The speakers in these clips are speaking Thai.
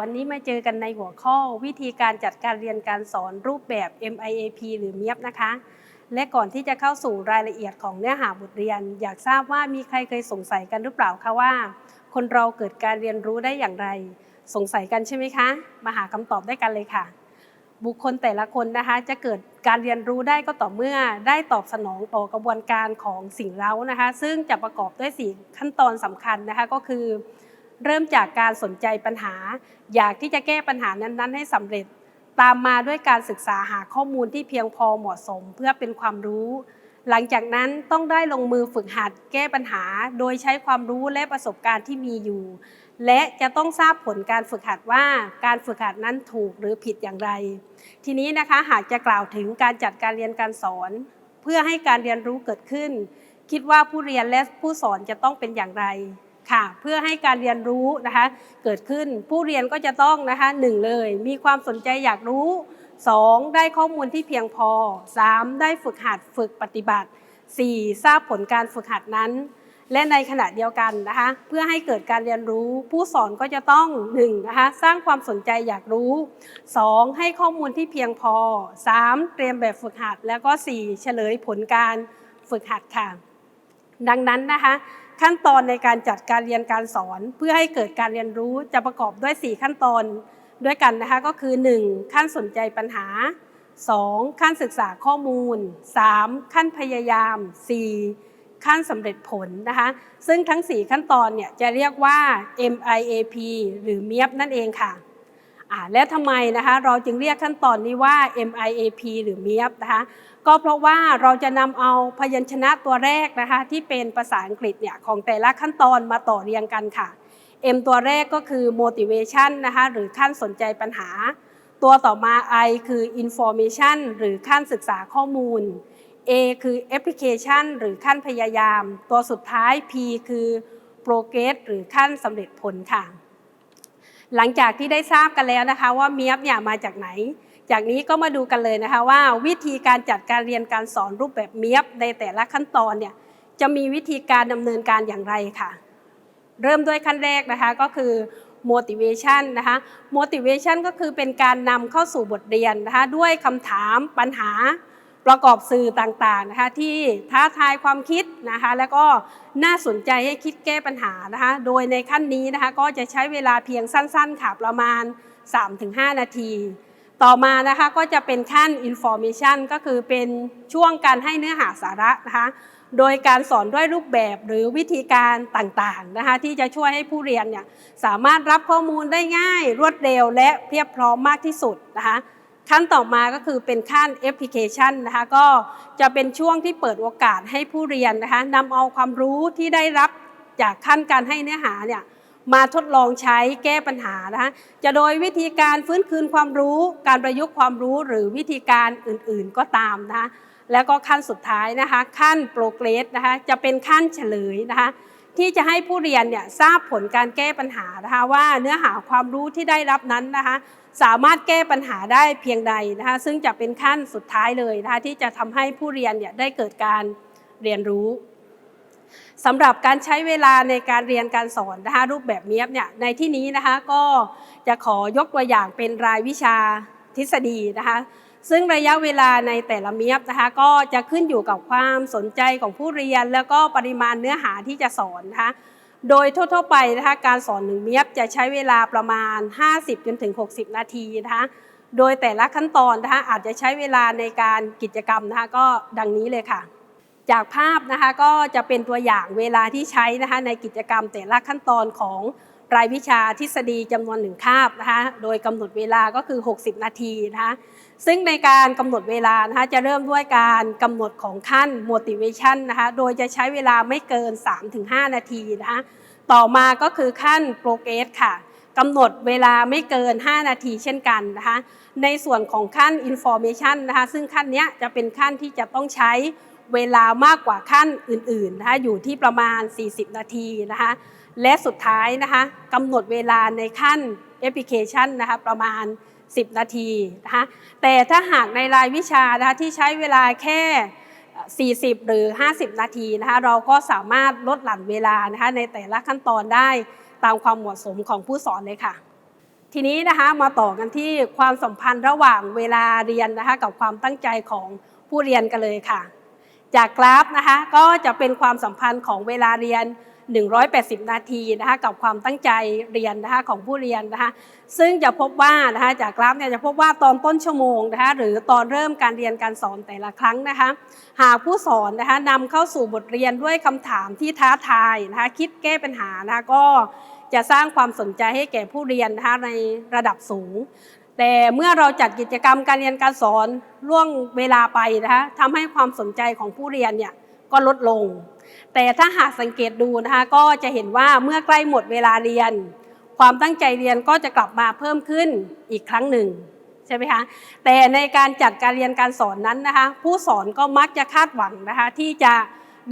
วันนี้มาเจอกันในหัวข้อ วิธีการจัดการเรียนการสอนรูปแบบ MIAP หรือ MIAP นะคะ และก่อนที่จะเข้าสู่รายละเอียดของเนื้อหาบทเรียน อยากทราบว่ามีใครเคยสงสัยกันหรือเปล่าคะว่า คนเราเกิดการเรียนรู้ได้อย่างไร สงสัยกันใช่ไหมคะ มาหาคำตอบได้กันเลยค่ะ บุคคลแต่ละคนนะคะ จะเกิดการเรียนรู้ได้ก็ต่อเมื่อ ได้ตอบสนองต่อกระบวนการของสิ่งเร้านะคะ ซึ่งจะประกอบด้วยสี่ขั้นตอนสำคัญนะคะก็คือ เริ่มจากการสนใจปัญหา อยากที่จะแก้ปัญหานั้นๆ ให้สำเร็จ ตามมาด้วยการศึกษาหาข้อมูลที่เพียงพอเหมาะสมเพื่อเป็นความรู้ หลังจากนั้นต้องได้ลงมือฝึกหัดแก้ปัญหา โดยใช้ความรู้และประสบการณ์ที่มีอยู่ และจะต้องทราบผลการฝึกหัดว่าการฝึกหัดนั้นถูกหรือผิดอย่างไร ทีนี้นะคะหากจะกล่าวถึงการจัดการเรียนการสอน เพื่อให้การเรียนรู้เกิดขึ้น คิดว่าผู้เรียนและผู้สอนจะต้องเป็นอย่างไร ค่ะเพื่อให้การเรียนรู้นะคะเกิดขึ้นผู้เรียนก็จะต้องนะคะหนึ่งเลย มีความสนใจอยากรู้ 2. ได้ข้อมูลที่เพียงพอ 3. ได้ฝึกหัดฝึกปฏิบัติ 4. ทราบผลการฝึกหัดนั้น และในขณะเดียวกันนะคะเพื่อให้เกิดการเรียนรู้ ผู้สอนก็จะต้อง1นะคะสร้างความสนใจอยากรู้ 2. ให้ข้อมูลที่เพียงพอ 3. เตรียมแบบฝึกหัด แล้วก็ 4. เฉลยผลการฝึกหัดค่ะ ดังนั้นนะคะ ขั้นตอนในการจัดการเรียนการสอน เพื่อให้เกิดการเรียนรู้จะประกอบด้วย 4 ขั้นตอนด้วยกันนะคะก็คือ 1. ขั้นสนใจปัญหา 2. ขั้นศึกษาข้อมูล 3. ขั้นพยายาม 4. ขั้นสำเร็จผลนะคะซึ่งทั้ง 4 ขั้นตอนเนี่ยจะเรียกว่า MIAP หรือ MIAP นั่นเองค่ะ อ่าและทำไมนะคะเราจึงเรียกขั้นตอนนี้ว่า MIAP หรือ MIAP นะคะก็เพราะว่าเราจะนำเอาพยัญชนะตัวแรกนะคะที่เป็นภาษาอังกฤษเนี่ยของแต่ละขั้นตอนมาต่อเรียงกันค่ะ M ตัวแรกก็คือ motivation นะคะหรือขั้นสนใจปัญหา ตัวต่อมา I คือ information หรือขั้นศึกษาข้อมูล A คือ application หรือขั้นพยายาม ตัวสุดท้าย P คือ progress หรือขั้นสำเร็จผลค่ะ หลังจากที่ได้ทราบกันแล้วนะคะ ว่า MIAP เนี่ยมาจากไหน จากนี้ก็มาดูกันเลยนะคะว่าวิธีการจัดการเรียนการสอนรูปแบบ MIAP ในแต่ละขั้นตอนเนี่ยจะมีวิธีการดำเนินการอย่างไรค่ะ เริ่มด้วยขั้นแรกนะคะก็คือ motivation นะคะ motivation ก็คือเป็นการนำเข้าสู่บทเรียนนะคะด้วยคำถามปัญหา ประกอบสื่อต่างๆนะคะที่ท้าทายความคิดนะคะแล้วก็น่าสนใจให้คิดแก้ปัญหานะคะโดยในขั้นนี้นะคะก็จะใช้เวลาเพียงสั้นๆค่ะประมาณ 3-5 นาที ต่อมานะคะก็จะเป็นขั้น information ก็คือเป็นช่วงการให้เนื้อหาสาระนะคะโดยการสอนด้วยรูปแบบหรือวิธีการต่างๆนะคะที่จะช่วยให้ผู้เรียนเนี่ยสามารถรับข้อมูลได้ง่ายรวดเร็วและเพียบพร้อมมากที่สุดนะคะ ขั้นต่อมาก็คือเป็นขั้นแอปพลิเคชันนะคะก็จะเป็นช่วงที่เปิดโอกาสให้ผู้เรียนนะคะนำเอาความรู้ที่ได้รับจากขั้นการให้เนื้อหาเนี่ยมาทดลองใช้แก้ปัญหานะคะจะโดยวิธีการฟื้นคืนความรู้ การประยุกต์ความรู้หรือวิธีการอื่นๆก็ตามนะคะแล้วก็ขั้นสุดท้ายนะคะ ขั้นโปรเกรสนะคะจะเป็นขั้นเฉลยนะคะ ที่จะให้ผู้เรียนเนี่ยทราบผลการแก้ปัญหานะคะว่าเนื้อหาความรู้ที่ได้รับนั้นนะคะสามารถแก้ปัญหาได้เพียงใดนะคะซึ่งจะเป็นขั้นสุดท้ายเลยนะคะที่จะทำให้ผู้เรียนเนี่ยได้เกิดการเรียนรู้สำหรับการใช้เวลาในการเรียนการสอนนะคะรูปแบบนี้เนี่ยในที่นี้นะคะก็จะขอยกตัวอย่างเป็นรายวิชาทฤษฎีนะคะ ซึ่งระยะเวลาในแต่ละเมียบนะคะก็จะขึ้นอยู่กับความสนใจของผู้เรียน แล้วก็ปริมาณเนื้อหาที่จะสอนนะคะโดยทั่วๆไปนะคะการสอนหนึ่งเมียบจะใช้เวลาประมาณ 50จนถึง60 นาทีนะคะโดยแต่ละขั้นตอนนะคะอาจจะใช้เวลาในการกิจกรรมนะคะก็ดังนี้เลยค่ะ จากภาพนะคะก็จะเป็นตัวอย่างเวลาที่ใช้นะคะในกิจกรรมแต่ละขั้นตอนของ รายวิชาทฤษฎีจำนวนหนึ่งคาบนะคะโดยกำหนดเวลาก็คือ 60 นาทีนะคะซึ่งในการกำหนดเวลานะคะจะเริ่มด้วยการกำหนดของขั้น motivation นะคะโดยจะใช้เวลาไม่เกิน 3-5 นาทีนะคะต่อมาก็คือขั้น progress ค่ะกำหนดเวลาไม่เกิน 5 นาทีเช่นกันนะคะในส่วนของขั้น information นะคะซึ่งขั้นนี้จะเป็นขั้นที่จะต้องใช้ เวลามากกว่าขั้นอื่นๆนะคะอยู่ที่ประมาณ 40 นาทีนะคะและสุดท้ายนะคะกำหนดเวลาในขั้นแอปพลิเคชันนะคะประมาณ 10 นาทีนะคะแต่ถ้าหากในรายวิชานะคะที่ใช้เวลาแค่ 40 หรือ 50 นาทีนะคะเราก็สามารถลดหลั่นเวลานะคะในแต่ละขั้นตอนได้ตามความเหมาะสมของผู้สอนเลยค่ะ ทีนี้นะคะมาต่อกันที่ความสัมพันธ์ระหว่างเวลาเรียนนะคะกับความตั้งใจของผู้เรียนกันเลยค่ะ จากกราฟนะคะก็จะเป็นความสัมพันธ์ของเวลาเรียน 180 นาทีนะคะกับความตั้งใจเรียนนะคะของผู้เรียนนะคะซึ่งจะพบว่านะคะจากกราฟเนี่ยจะพบว่าตอนต้นชั่วโมงนะคะหรือตอนเริ่มการเรียนการสอนแต่ละครั้งนะคะหากผู้สอนนะคะนำเข้าสู่บทเรียนด้วยคำถามที่ท้าทายนะคะคิดแก้ปัญหานะคะก็จะสร้างความสนใจให้แก่ผู้เรียนนะคะในระดับสูง แต่เมื่อเราจัดกิจกรรมการเรียนการสอนล่วงเวลาไปนะคะทำให้ความสนใจของผู้เรียนเนี่ยก็ลดลง แต่ถ้าหากสังเกตดูนะคะก็จะเห็นว่าเมื่อใกล้หมดเวลาเรียน ความตั้งใจเรียนก็จะกลับมาเพิ่มขึ้นอีกครั้งหนึ่งใช่ไหมคะแต่ในการจัดการเรียนการสอนนั้นนะคะ ผู้สอนก็มักจะคาดหวังนะคะที่จะ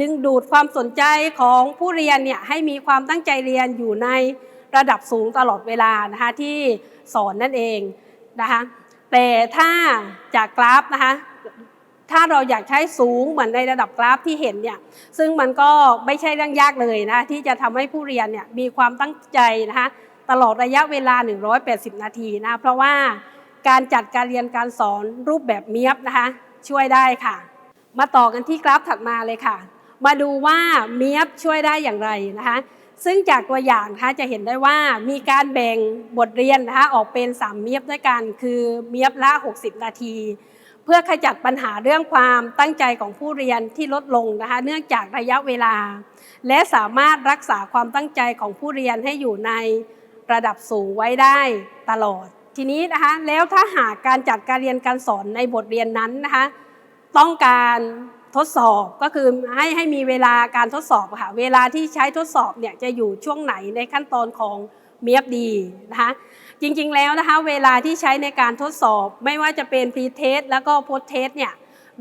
ดึงดูดความสนใจของผู้เรียนเนี่ยให้มีความตั้งใจเรียนอยู่ในระดับสูงตลอดเวลานะคะที่สอนนั่นเอง นะคะแต่ถ้าจากกราฟนะคะถ้าเราอยากใช้สูงเหมือนในระดับกราฟที่เห็นเนี่ยซึ่งมันก็ไม่ใช่เรื่องยากเลยนะที่จะทำให้ผู้เรียนเนี่ยมีความตั้งใจนะคะตลอดระยะเวลา 180 นาทีนะเพราะว่าการจัดการเรียนการสอนรูปแบบเมียบนะคะช่วยได้ค่ะ มาต่อกันที่กราฟถัดมาเลยค่ะ มาดูว่าเมียบช่วยได้อย่างไรนะคะ ซึ่งจากตัวอย่างนะคะจะเห็นได้ว่ามีการแบ่งบทเรียนนะคะออกเป็น 3 เมียบด้วยกัน คือเมียบละ 60 นาที เพื่อขจัดปัญหาเรื่องความตั้งใจของผู้เรียนที่ลดลงนะคะเนื่องจากระยะเวลา และสามารถรักษาความตั้งใจของผู้เรียนให้อยู่ในระดับสูงไว้ได้ตลอด ทีนี้นะคะแล้วถ้าหากการจัดการเรียนการสอนในบทเรียนนั้นนะคะต้องการ ทดสอบก็คือให้ให้มีเวลาการทดสอบค่ะเวลาที่ใช้ทดสอบเนี่ยจะอยู่ช่วงไหนในขั้นตอนของเมียบดีนะคะจริงๆแล้วนะคะเวลาที่ใช้ในการทดสอบไม่ว่าจะเป็นพรีเทสแล้วก็โพสเทสเนี่ย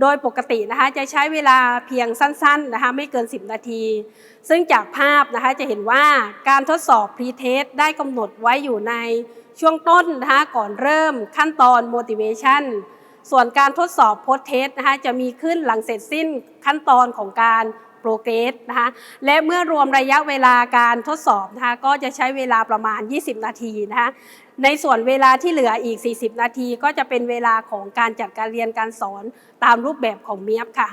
โดยปกตินะคะจะใช้เวลาเพียงสั้นๆนะคะไม่เกิน 10 นาที ซึ่งจากภาพนะคะจะเห็นว่าการทดสอบพรีเทสได้กำหนดไว้อยู่ในช่วงต้นนะคะก่อนเริ่มขั้นตอน motivation ส่วนการทดสอบโพสเทสนะคะจะมีขึ้นหลังเสร็จสิ้นขั้นตอนของการโปรเกรสนะคะและเมื่อรวมระยะเวลาการทดสอบนะคะก็จะใช้เวลาประมาณ 20 นาทีนะคะในส่วนเวลาที่เหลืออีก 40 นาที ก็จะเป็นเวลาของการจัดการเรียนการสอนตามรูปแบบของเมียบค่ะ